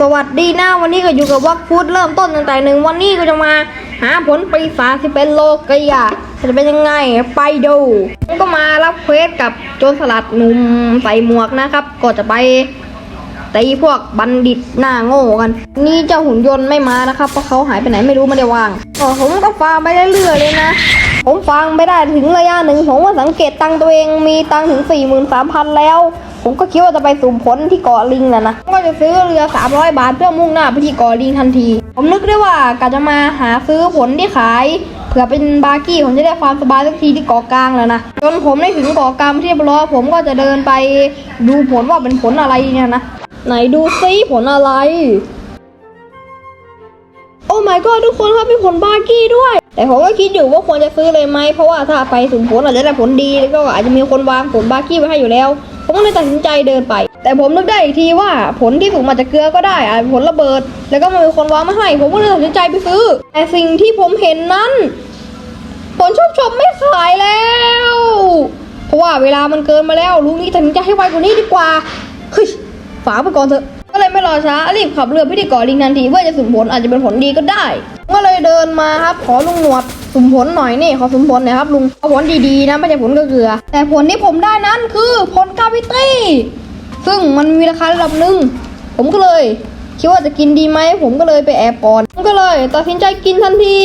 สวัสดีนะวันนี้ก็อยู่กับวักฟูดเริ่มต้นตั้งแต่หนึ่งวันนี้ก็จะมาหาผลปีศาจที่เป็นโลกยาจะเป็นยังไงไปดูก็มารับเควสกับโจรสลัดหนุ่มใส่หมวกนะครับ ก็จะไปตีพวกบัณฑิตหน้าโง่กัน นี่เจ้าหุ่นยนต์ไม่มานะครับเพราะเขาหายไปไหนไม่รู้ไม่ได้วางผมก็ฟาร์มไปเรื่อยๆเลยนะ ผมฟังไม่ได้ถึงระยะหนึ่งผมว่าสังเกตตังตัวเองมีตังถึง 4 3 0 0 0 แล้ว ผมก็คิดว่าจะไปสุ่มผลที่เกาะลิงแล้วนะก็จะซื้อเรือ 300 บาทเพื่อมุ่งหน้าไปที่เกาะลิงทันที ผมนึกได้ว่ากะจะมาหาซื้อผลที่ขายเผื่อเป็นบาร์กี้ผมจะได้ความสบายสักทีที่เกาะกลางแล้วนะจนผมได้ถึงเกาะกลางที่ร้อผมก็จะเดินไปดูผลว่าเป็นผลอะไรเนี่ยนะไหนดูซิผลอะไร โอ้ my god ทุกคนครับมีผลบาร์กี้ด้วย แต่ผมก็คิดอยู่ว่าควรจะซื้อเลยไหมเพราะว่าถ้าไปสุ่มผลอาจจะได้ผลดีแล้วก็อาจจะมีคนวางผลบาร์กี้ไว้ให้อยู่แล้ว ผมก็เลยตัดสินใจเดินไป แต่ผมนึกได้อีกทีว่าผลที่สุ่มมาจากเกลือก็ได้อาจผลระเบิด แล้วก็มีคนวางมาให้ ผมก็เลยตัดสินใจไปซื้อ แต่สิ่งที่ผมเห็นนั้น ผลชอบชมไม่ขายแล้ว เพราะว่าเวลามันเกินมาแล้วลุงนี่ตัดสินใจให้ไวกว่านี้ดีกว่าเฮ้ยฝาไปก่อนเถอะก็เลยไม่รอช้ารีบขับเรือไปที่เกาะลิงทันทีเพื่อจะสุ่มผลอาจจะเป็นผลดีก็ได้ ก็เลยเดินมาครับ ขอลุงหนวดสุมผลหน่อยนี่ขอสุมผลหน่อยครับลุงเอาผลดีๆนะไม่ใช่ผลเกลือ แต่ผลที่ผมได้นั้นคือผลกาวิตี้ ซึ่งมันมีราคาระดับหนึ่งผมก็เลยคิดว่าจะกินดีไหมผมก็เลยไปแอบก่อนผมก็เลยตัดสินใจกินทันที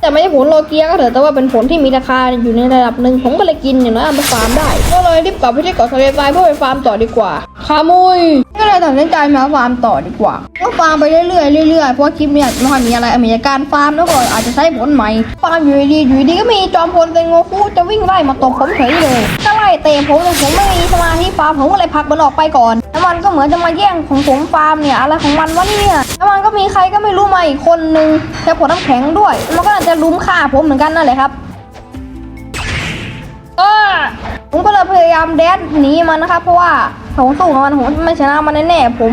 แต่ไม่ใช่ผลโลเกียก็เถอะแต่ว่าเป็นผลที่มีราคาอยู่ในระดับหนึ่งผมก็เลยกินอย่างน้อยเอาไปฟาร์มได้ ก็เลยรีบกลับไปที่เกาะทะเลทรายเพื่อไปฟาร์มต่อดีกว่า คามุย ก็เลยตัดสินใจมาฟาร์มต่อดีกว่าก็ฟาร์มไปเรื่อยๆเรื่อยๆเพราะคลิปเนี่ยไม่ค่อยมีอะไรมีแต่การฟาร์มแล้วก็อาจจะใช้ผลใหม่ฟาร์มอยู่ดีอยู่ดีก็มีจอมพลเซนโงคุจะวิ่งไล่มาตบผมเฉยเลยก็ไล่เตะผมแต่ผมไม่มีสมาธิฟาร์มผมก็เลยผลักมันออกไปก่อนแล้วมันก็เหมือนจะมาแย่งของผมฟาร์มเนี่ยอะไรของมันวะเนี่ยแล้วมันก็มีใครก็ไม่รู้มาอีกคนนึงใช้ผลน้ำแข็งด้วย มันก็อาจจะลุมฆ่าผมเหมือนกันนั่นแหละครับเออผมก็เลยพยายามแดดหนีมันนะครับเพราะว่า ผมสู้กับมันผมไม่ชนะมันแน่ๆผม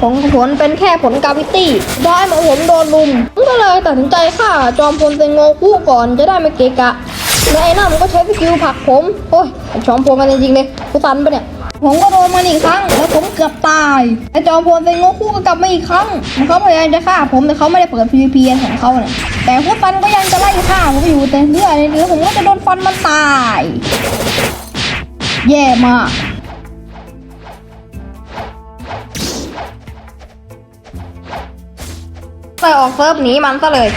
ผมผลเป็นแค่ผลกาวิตี้ได้มาผมโดนลุมผมก็เลยตัดสินใจฆ่าจอมพลเซงโงคุก่อนจะได้ไม่เกะกะแล้วไอ้นั่นมันก็ใช้สกิลผักผมโอ้ยจอมพลมันจริงๆเลยกูตันปะเนี่ยผมก็โดนมันอีกครั้งแล้วผมเกือบตายไอ้จอมพลเซงโงคุก็กลับมาอีกครั้งมันเขาพยายามจะฆ่าผมแต่เขาไม่ได้เปิด PVP ของเขาเนี่ยแต่พวกฟันก็ยังจะไล่ฆ่าผมอยู่แต่เรื่อยๆเรื่อยๆผมก็จะโดนฟันมันตาย แย่มาก เลยออกเซิร์ฟหนีมันซะเลย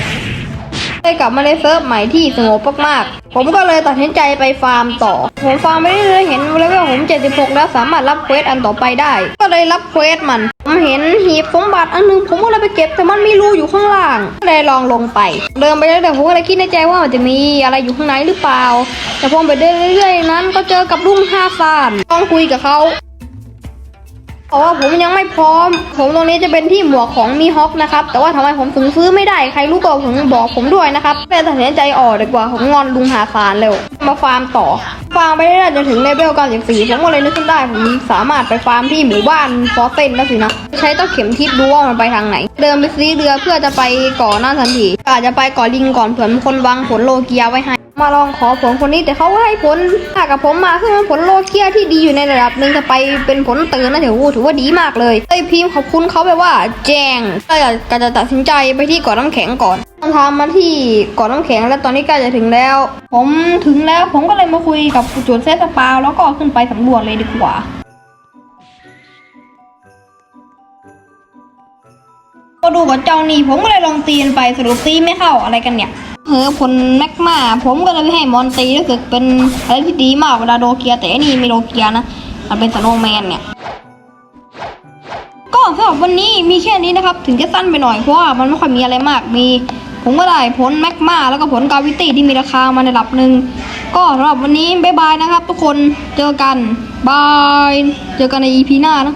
เลยกลับมาในเซิร์ฟใหม่ที่สงบมากๆ ผมก็เลยตัดสินใจไปฟาร์มต่อ ผมฟาร์มไปเรื่อยๆเห็นเลเวลผม 76 แล้วสามารถรับเควสอันต่อไปได้ ก็เลยรับเควสมัน ผมเห็นหีบสมบัติอันหนึงผมก็เลยไปเก็บแต่มันมีรูอยู่ข้างล่าง ก็เลยลองลงไป เดินไปเรื่อยๆผมก็เลยคิดในใจว่ามันจะมีอะไรอยู่ข้างในหรือเปล่า แต่พอไปเรื่อยๆนั้น ก็เจอกับลุงฮาซานต้องคุยกับเขา เพราะว่าผมยังไม่พร้อม ผมตรงนี้จะเป็นที่หมวกของมีฮอปนะครับ แต่ว่าทำไมผมถึงซื้อไม่ได้ ใครรู้ก็ผมบอกผมด้วยนะครับแต่ตัดสินใจออกดีกว่า ผมงอนลุงหาฟานเร็ว มาฟาร์มต่อ ฟาร์มไปเรื่อยๆจนถึงเลเวล94ผมก็เลยนึกขึ้นได้ ผมสามารถไปฟาร์มที่หมู่บ้านฟอสเซนแล้สินะ ใช้ต้นเข็มทิศดูว่ามันไปทางไหน เดินไปซื้อเรือเพื่อจะไปก่อหน้าทันทีอาจจะไปก่อลิงก่อนเผื่อมีคนวางผลโลเกียไว้ให้ มาลองขอผลคนนี้แต่เขาก็ให้ผลถ้ากับผมมาคือมันผลโลเกียที่ดีอยู่ในระดับหนึ่งจะไปเป็นผลเตือนนะถือว่าถือว่าดีมากเลยเลยพิมพ์ขอบคุณเขาไปว่า แจงก็จะจะตัดสินใจไปที่เกาะน้ำแข็งก่อนทางมาที่เกาะน้ำแข็งแล้วตอนนี้ใกล้จะถึงแล้ว ผมถึงแล้วผมก็เลยมาคุยกับจุดเซสปาวแล้วก็ขึ้นไปสำรวจเลยดีกว่าก็ดูกับเจ้านี่ผมก็เลยลองตีนไปสรุปตีไม่เข้าอะไรกันเนี่ย เออผลแมกมาผมก็เลยไปให้มอนตีรู้สึกเป็นอะไรที่ดีมากเวลาโดเกียแต่อันนี่ไม่โดเกียนะมันเป็นสโนว์แมนเนี่ยก็สำหรับวันนี้มีแค่นี้นะครับ ถึงจะสั้นไปหน่อยเพราะว่ามันไม่ค่อยมีอะไรมากมี ผมก็ได้ผลแมกมาแล้วก็ผลกาวิตี้ที่มีราคามาในระดับหนึ่งก็สำหรับวันนี้บ๊ายบายนะครับ ทุกคนเจอกันบายเจอกันใน EP หน้านะ